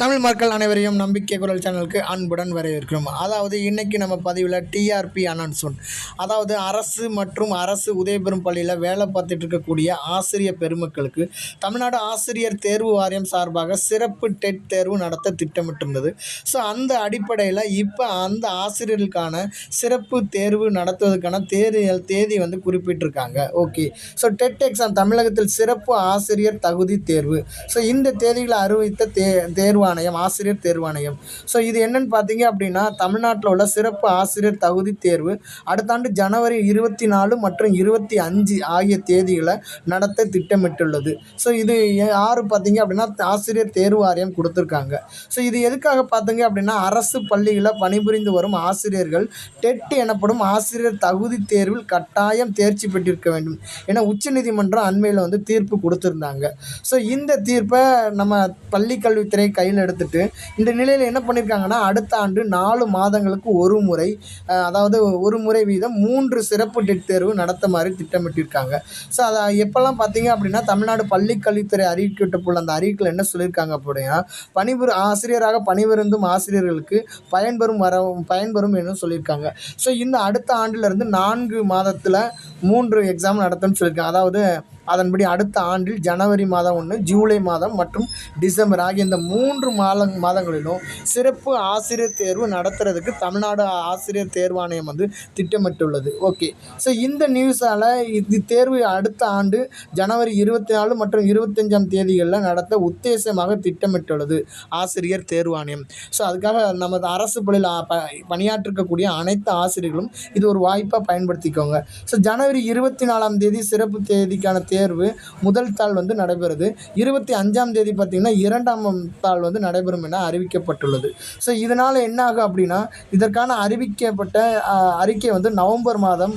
தமிழ் மக்கள் அனைவரையும் நம்பிக்கை குரல் சேனலுக்கு அன்புடன் வரவேற்கிறோம். அதாவது இன்றைக்கி நம்ம பதிவில் டிஆர்பி அனௌன்ஸ்மெண்ட் அதாவது அரசு மற்றும் அரசு உதயபெரும் பள்ளியில் வேலை பார்த்துட்டு இருக்கக்கூடிய ஆசிரியர் பெருமக்களுக்கு தமிழ்நாடு ஆசிரியர் தேர்வு வாரியம் சார்பாக சிறப்பு டெட் தேர்வு நடத்த திட்டமிட்டிருந்தது. ஸோ அந்த அடிப்படையில் இப்போ அந்த ஆசிரியர்களுக்கான சிறப்பு தேர்வு நடத்துவதற்கான தேதி தேதி வந்து குறிப்பிட்டிருக்காங்க. ஓகே. ஸோ டெட் எக்ஸாம் தமிழகத்தில் சிறப்பு ஆசிரியர் தகுதி தேர்வு. ஸோ இந்த தேதிகளை அறிவித்த தே தேர்வு தேர்வாணையம் ஆசிரியர் தேர்வாணையம். ஸோ இது என்னென்னு பார்த்தீங்க அப்படின்னா தமிழ்நாட்டில் உள்ள சிறப்பு ஆசிரியர் தகுதி தேர்வு அடுத்த ஆண்டு ஜனவரி இருபத்தி நாலு மற்றும் இருபத்தி அஞ்சு ஆகிய தேதிகளை நடத்த திட்டமிட்டுள்ளது. ஸோ இது யார் பார்த்தீங்க அப்படின்னா ஆசிரியர் தேர்வு வாரியம் கொடுத்துருக்காங்க. ஸோ இது எதுக்காக பார்த்தீங்க அப்படின்னா அரசு பள்ளிகளில் பணிபுரிந்து வரும் ஆசிரியர்கள் டெட் எனப்படும் ஆசிரியர் தகுதி தேர்வில் கட்டாயம் தேர்ச்சி பெற்றிருக்க வேண்டும் என உச்சநீதிமன்றம் அண்மையில் வந்து தீர்ப்பு கொடுத்துருந்தாங்க. ஸோ இந்த தீர்ப்பை நம்ம பள்ளி கல்வித்துறை அப்படின்னு எடுத்துட்டு இந்த நிலையில் என்ன பண்ணியிருக்காங்கன்னா அடுத்த ஆண்டு நாலு மாதங்களுக்கு ஒரு முறை அதாவது ஒரு முறை வீதம் மூன்று சிறப்பு டெட் தேர்வு நடத்த மாதிரி திட்டமிட்டிருக்காங்க. ஸோ அதை எப்போல்லாம் பார்த்தீங்க அப்படின்னா தமிழ்நாடு பள்ளி கல்வித்துறை அறிவிக்கப்பட்டுள்ள அந்த அறிக்கையில் என்ன சொல்லியிருக்காங்க அப்படின்னா பணிபுரி ஆசிரியராக பணிபுரிந்தும் ஆசிரியர்களுக்கு பயன்பெறும் வர பயன்பெறும் என்று சொல்லியிருக்காங்க ஸோ இந்த அடுத்த ஆண்டிலிருந்து நான்கு மாதத்தில் மூன்று எக்ஸாம் நடத்தும்னு சொல்லியிருக்காங்க. அதாவது அதன்படி அடுத்த ஆண்டில் ஜனவரி மாதம் ஒன்று ஜூலை மாதம் மற்றும் டிசம்பர் ஆகிய இந்த மூன்று மாத மாதங்களிலும் சிறப்பு ஆசிரியர் தேர்வு நடத்துறதுக்கு தமிழ்நாடு ஆசிரியர் தேர்வாணையம் வந்து திட்டமிட்டுள்ளது. ஓகே ஸோ இந்த நியூஸால் இது தேர்வு அடுத்த ஆண்டு ஜனவரி இருபத்தி நாலு மற்றும் இருபத்தஞ்சாம் தேதிகளில் நடத்த உத்தேசமாக திட்டமிட்டுள்ளது ஆசிரியர் தேர்வாணையம் ஸோ அதுக்காக நமது அரசு பள்ளியில் ப பணியாற்றிருக்கக்கூடிய அனைத்து ஆசிரியர்களும் இது ஒரு வாய்ப்பாக பயன்படுத்திக்கோங்க. ஸோ ஜன ஜனவரி இருபத்தி நாலாம் தேதி சிறப்பு தேதிக்கான தேர்வு முதல் தாள் வந்து நடைபெறுது. இருபத்தி அஞ்சாம் தேதி பார்த்திங்கன்னா இரண்டாம் தாள் வந்து நடைபெறும் என அறிவிக்கப்பட்டுள்ளது. ஸோ இதனால் என்ன ஆகும் அப்படின்னா இதற்கான அறிவிக்கப்பட்ட அறிக்கை வந்து நவம்பர் மாதம்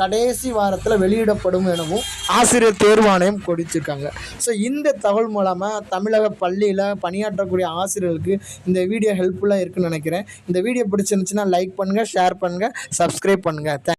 கடைசி வாரத்தில் வெளியிடப்படும் எனவும் ஆசிரியர் தேர்வாணையம் கொடுத்திருக்காங்க. ஸோ இந்த தகவல் மூலமாக தமிழக பள்ளியில் பணியாற்றக்கூடிய ஆசிரியர்களுக்கு இந்த வீடியோ ஹெல்ப்ஃபுல்லாக இருக்குன்னு நினைக்கிறேன். இந்த வீடியோ பிடிச்சிருந்துச்சுன்னா லைக் பண்ணுங்கள் ஷேர் பண்ணுங்கள் சப்ஸ்கிரைப் பண்ணுங்கள்